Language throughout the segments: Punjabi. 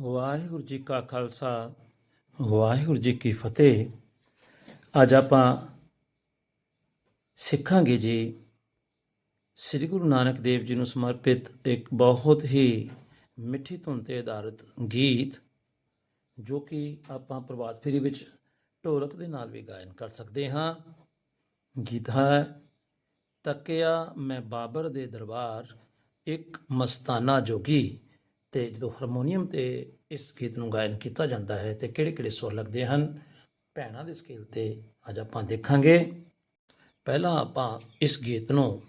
ਵਾਹਿਗੁਰੂ ਜੀ ਕਾ ਖਾਲਸਾ, ਵਾਹਿਗੁਰੂ ਜੀ ਕੀ ਫਤਿਹ। ਅੱਜ ਆਪਾਂ ਸਿੱਖਾਂਗੇ ਜੀ, ਸ੍ਰੀ ਗੁਰੂ ਨਾਨਕ ਦੇਵ ਜੀ ਨੂੰ ਸਮਰਪਿਤ ਇੱਕ ਬਹੁਤ ਹੀ ਮਿੱਠੀ ਧੁਨ ਤੇ ਆਧਾਰਿਤ ਗੀਤ, ਜੋ ਕਿ ਆਪਾਂ ਪ੍ਰਭਾਤ ਫੇਰੀ ਵਿੱਚ ਢੋਲਕ ਦੇ ਨਾਲ ਵੀ ਗਾਇਨ ਕਰ ਸਕਦੇ ਹਾਂ। ਗੀਤ ਹੈ, ਤੱਕਿਆ ਮੈਂ ਬਾਬਰ ਦੇ ਦਰਬਾਰ, ਇੱਕ ਮਸਤਾਨਾ ਜੋਗੀ। ਤੇ ਜਦੋਂ ਹਾਰਮੋਨੀਅਮ ਤੇ ਇਸ ਗੀਤ ਨੂੰ ਗਾਇਨ ਕੀਤਾ ਜਾਂਦਾ ਹੈ ਤੇ ਕਿਹੜੇ ਕਿਹੜੇ ਸੁਰ ਲੱਗਦੇ ਹਨ, ਭੈਣਾਂ ਦੇ ਸਕੇਲ ਤੇ ਅੱਜ ਆਪਾਂ ਦੇਖਾਂਗੇ। ਪਹਿਲਾਂ ਆਪਾਂ ਇਸ ਗੀਤ ਨੂੰ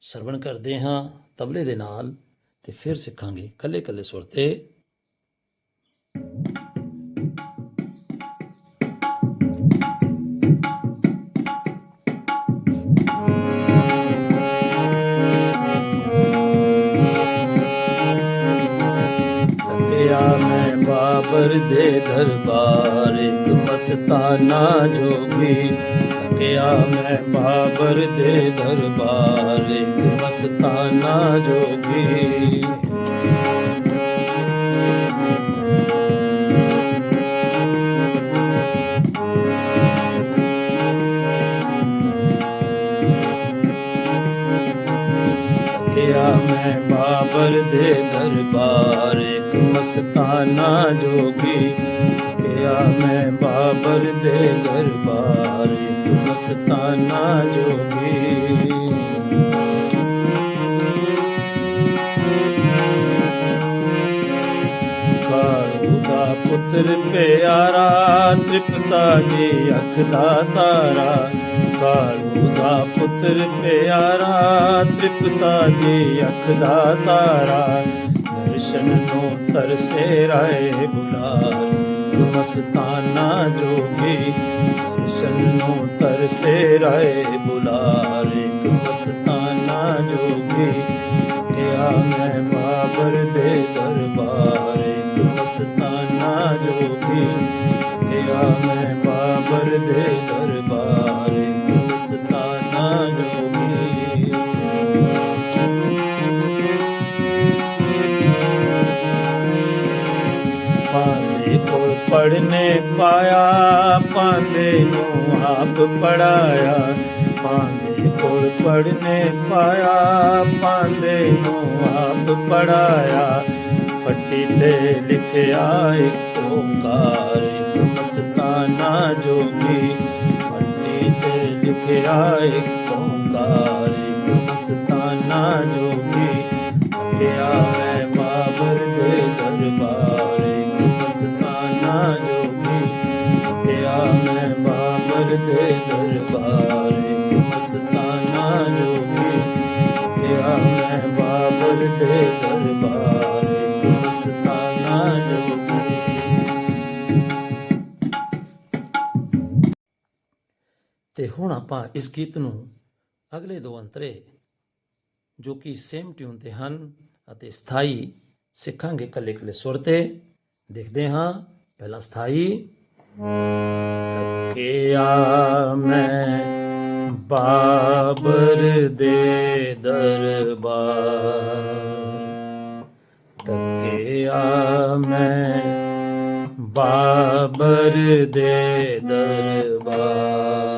ਸਰਵਣ ਕਰਦੇ ਹਾਂ ਤਬਲੇ ਦੇ ਨਾਲ ਤੇ ਫਿਰ ਸਿੱਖਾਂਗੇ ਕੱਲੇ ਕੱਲੇ ਸੁਰ ਤੇ। ਮੈਂ ਬਾਬਰ ਦੇ ਦਰਬਾਰ, ਇੱਕ ਮਸਤਾਨਾ ਜੋਗੀ। ਤੱਕਿਆ ਮੈਂ ਬਾਬਰ ਦੇ ਦਰਬਾਰ, ਇੱਕ ਮਸਤਾਨਾ ਜੋਗੀ। ਬਾਬਰ ਦੇ ਦਰਬਾਰ ਇੱਕ ਮਸਤਾਨਾ ਜੋਗੀ। ਤੱਕਿਆ ਮੈਂ ਬਾਬਰ ਦੇ ਦਰਬਾਰ ਇੱਕ ਮਸਤਾਨਾ ਜੋਗੀ। ਪੁੱਤਰ ਪਿਆਰਾ, ਤ੍ਰਿਪਤਾ ਦੀ ਅੱਖ ਦਾ ਤਾਰਾ। ਕਾਲੂ ਦਾ ਪੁੱਤਰ ਪਿਆਰਾ, ਤ੍ਰਿਪਤਾ ਦੀ ਅੱਖ ਦਾ ਤਾਰਾ। ਦਰਸ਼ਨ ਨੂੰ ਤਰਸੇ ਰਾਏ ਬੁਲਾਰ ਮਸਤਾਨਾ ਜੋਗੀ, ਦਰਸ਼ਨ ਨੂੰ ਤਰਸੇ ਰਾਏ ਬੁਲਾਰ ਮਸਤਾਨਾ ਜੋਗੀ ਕਿਆ ਮੈਂ ਬਾਬਰ ਦੇ ਦਰਬਾਰੇ। ਮਸਤਾਨਾ ਜੋਗੀ ਕਿਆ ਮੈਂ ਬਾਬਰ ਦੇ ਦਰਬਾਰ ਇੱਕ ਮਸਤਾਨਾ ਜੋਗੀ ਪਾਂਦੇ ਕੋਲ ਪੜਨੇ ਪਾਇਆ, ਪਾਂਦੇ ਨੂੰ ਆਪ ਪੜਾਇਆ ਪਾਂਦੇ ਕੋਲ ਪੜਨੇ ਪਾਇਆ ਪਾਂਦੇ ਨੂੰ ਆਪ ਪੜਾਇਆ ਫੱਟੀ ਤੇ ਲਿਖਿਆ ਇੱਕ ਓੰਕਾਰ ਮਸਤਾਨਾ ਜੋਗੀ। ਫੱਟੀ ਤੇ ਲਿਖਿਆ ਇੱਕ ਓੰਕਾਰ ਮਸਤਾਨਾ ਜੋਗੀ। ਗਿਆ ਮੈਂ ਬਾਬਰ ਦੇ ਦਰਬਾਰ ਮਸਤਾਨਾ ਜੋਗੀ। ਗਿਆ ਮੈਂ ਬਾਬਰ ਦੇ ਦਰਬਾਰ ਮਸਤਾਨਾ ਜੋਗੀ। ਗਿਆ ਮੈਂ ਬਾਬਰ ਦੇ ਦਰਬਾਰ। ਤੇ ਹੁਣ ਆਪਾਂ ਇਸ ਗੀਤ ਨੂੰ ਅਗਲੇ ਦੋ ਅੰਤਰੇ, ਜੋ ਕਿ ਸੇਮ ਟਿਊਨ ਤੇ ਹਨ ਅਤੇ ਸਥਾਈ, ਸਿੱਖਾਂਗੇ ਕੱਲੇ ਕੱਲੇ ਸੁਰ ਤੇ। ਦੇਖਦੇ ਹਾਂ, ਪਹਿਲਾ ਸਥਾਈ। ਤੱਕਿਆ ਮੈਂ ਬਾਬਰ ਦੇ ਦਰਬਾਰ। ਤੱਕਿਆ ਮੈਂ ਬਾਬਰ ਦੇ ਦਰਬਾਰ।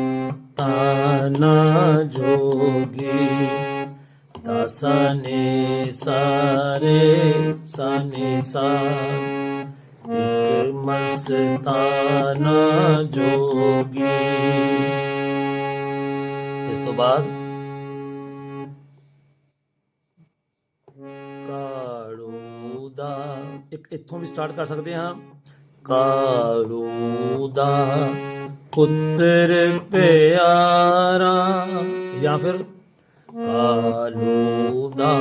ਮਸਤਾਨਾ ਜੋਗੀ। ਦਸਨੇ ਸਾਰੇ ਸਾਨੇ ਸਾ। ਇੱਕ ਮਸਤਾਨਾ ਜੋਗੀ। ਇਸ ਤੋਂ ਬਾਅਦ ਕਾਲੂ ਦਾ ਇੱਕ ਇੱਥੋਂ ਵੀ ਸਟਾਰਟ ਕਰ ਸਕਦੇ ਹਾਂ। ਕਾਰੂ ਦਾ ਪੁੱਤਰ ਪਿਆਰਾ ਜਾਂ ਫਿਰ ਕਾਲੂ ਦਾ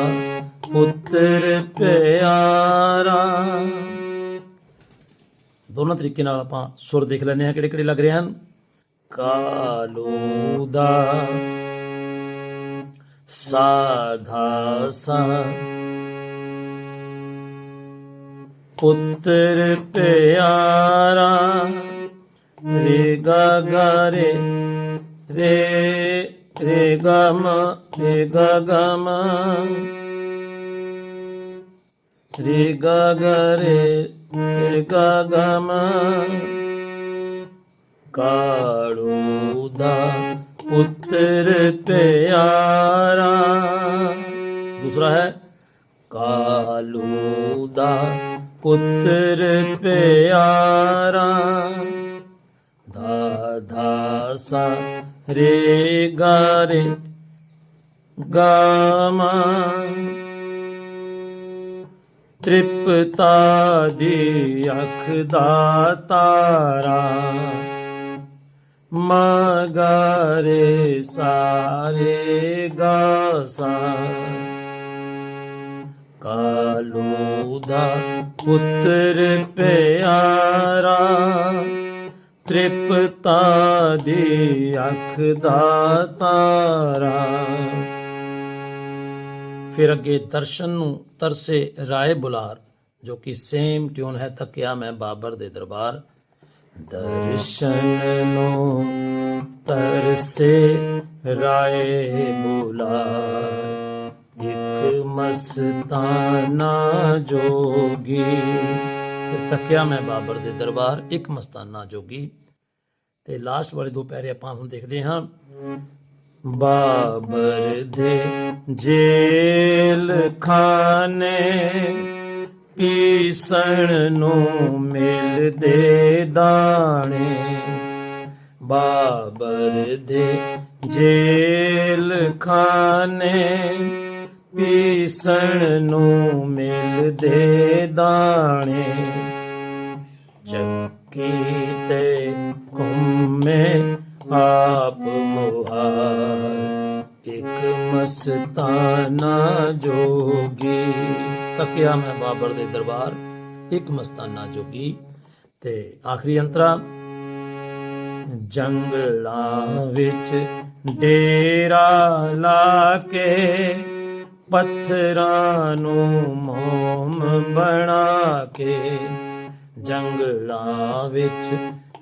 ਪੁੱਤਰ ਪਿਆਰਾ। ਦੋਨੋਂ ਤਰੀਕੇ ਨਾਲ ਆਪਾਂ ਸੁਰ ਦੇਖ ਲੈਂਦੇ ਹਾਂ ਕਿਹੜੇ ਕਿਹੜੇ ਲੱਗ ਰਹੇ ਹਨ। ਕਾਲੂ ਦਾ ਸਾਧਾ ਸਾ। ਪੁੱਤਰ ਪਿਆਰਾ ਰੇ ਗਾ ਗਾ ਰੇ ਰੇ ਰੇ ਗਾ ਮ, ਰੇ ਗਾ ਗਾ ਮ। ਰੇ ਗਾ ਗਾ ਰੇ ਰੇ ਗਾ ਗਾ ਮ। ਕਾੜੂ ਦਾ ਪੁੱਤਰ ਪਿਆਰਾ, ਦੂਸਰਾ ਹੈ, ਕਾਲੂ ਦਾ ਪੁੱਤਰ ਪਿਆਰਾ। दा रे गरे गा तृप्तादिखदा तारा मगरे सा रे गा सा पुत्र प्यारा। ਤ੍ਰਿਪਤਾ ਦੀ ਅੱਖ ਦਾ ਤਾਰਾ। ਫਿਰ ਅੱਗੇ ਦਰਸ਼ਨ ਨੂੰ ਤਰਸੇ ਰਾਏ ਬੁਲਾਰ, ਜੋ ਕਿ ਸੇਮ ਟਿਊਨ ਹੈ ਤੱਕਿਆ ਮੈਂ ਬਾਬਰ ਦੇ ਦਰਬਾਰ। ਦਰਸ਼ਨ ਨੂੰ ਤਰਸੇ ਰਾਏ ਬੁਲਾਰ, ਇੱਕ ਮਸਤਾਨਾ ਜੋਗੀ ਫਿਰ ਤੱਕਿਆ ਮੈਂ ਬਾਬਰ ਦੇ ਦਰਬਾਰ ਇੱਕ ਮਸਤਾਨਾ ਜੋਗੀ। ਤੇ ਲਾਸਟ ਵਾਲੇ ਦੋ ਪੈਰੇ ਆਪਾਂ ਹੁਣ ਦੇਖਦੇ ਹਾਂ। ਬਾਬਰ ਦੇ ਜੇਲ ਖਾਨੇ ਪੀਸਣ ਨੂੰ ਮਿਲਦੇ ਦਾਣੇ। ਬਾਬਰ ਦੇ ਜੇਲ ਖਾਨੇ ਪੀਸਣ ਨੂੰ ਮਿਲਦੇ ਦਾਣੇ। ਚੱਕੀ ਤੇ ਘੁੰਮੇ ਆਪ ਮੁਹਾਰ, ਇੱਕ ਮਸਤਾਨਾ ਜੋਗੀ। ਤੱਕਿਆ ਮੈਂ ਬਾਬਰ ਦੇ ਦਰਬਾਰ, ਇੱਕ ਮਸਤਾਨਾ ਜੋਗੀ। ਤੇ ਆਖਰੀ ਅੰਤਰਾ, ਜੰਗਲਾਂ ਵਿੱਚ ਡੇਰਾ ਲਾ ਕੇ ਪੱਥਰਾਂ ਨੂੰ ਮੋਮ ਬਣਾ ਕੇ ਜੰਗਲਾਂ ਵਿੱਚ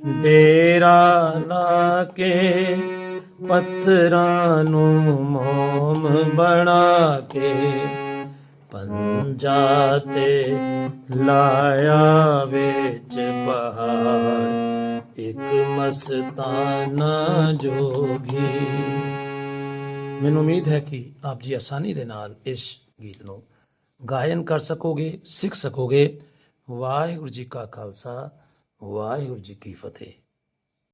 ਡੇਰਾ ਲਾ ਕੇ ਪੱਥਰਾਂ ਨੂੰ ਮੋਮ ਬਣਾ ਕੇ ਪੰਜਾ ਤੇ ਲਾਇਆ ਵਿੱਚ ਪਹਾੜ, ਇੱਕ ਮਸਤਾਨਾ ਜੋਗੀ। ਮੈਨੂੰ ਉਮੀਦ ਹੈ ਕਿ ਆਪ ਜੀ ਆਸਾਨੀ ਦੇ ਨਾਲ ਇਸ ਗੀਤ ਨੂੰ ਗਾਇਨ ਕਰ ਸਕੋਗੇ, ਸਿੱਖ ਸਕੋਗੇ। ਵਾਹਿਗੁਰੂ ਜੀ ਕਾ ਖਾਲਸਾ, ਵਾਹਿਗੁਰੂ ਜੀ ਕੀ ਫਤਿਹ।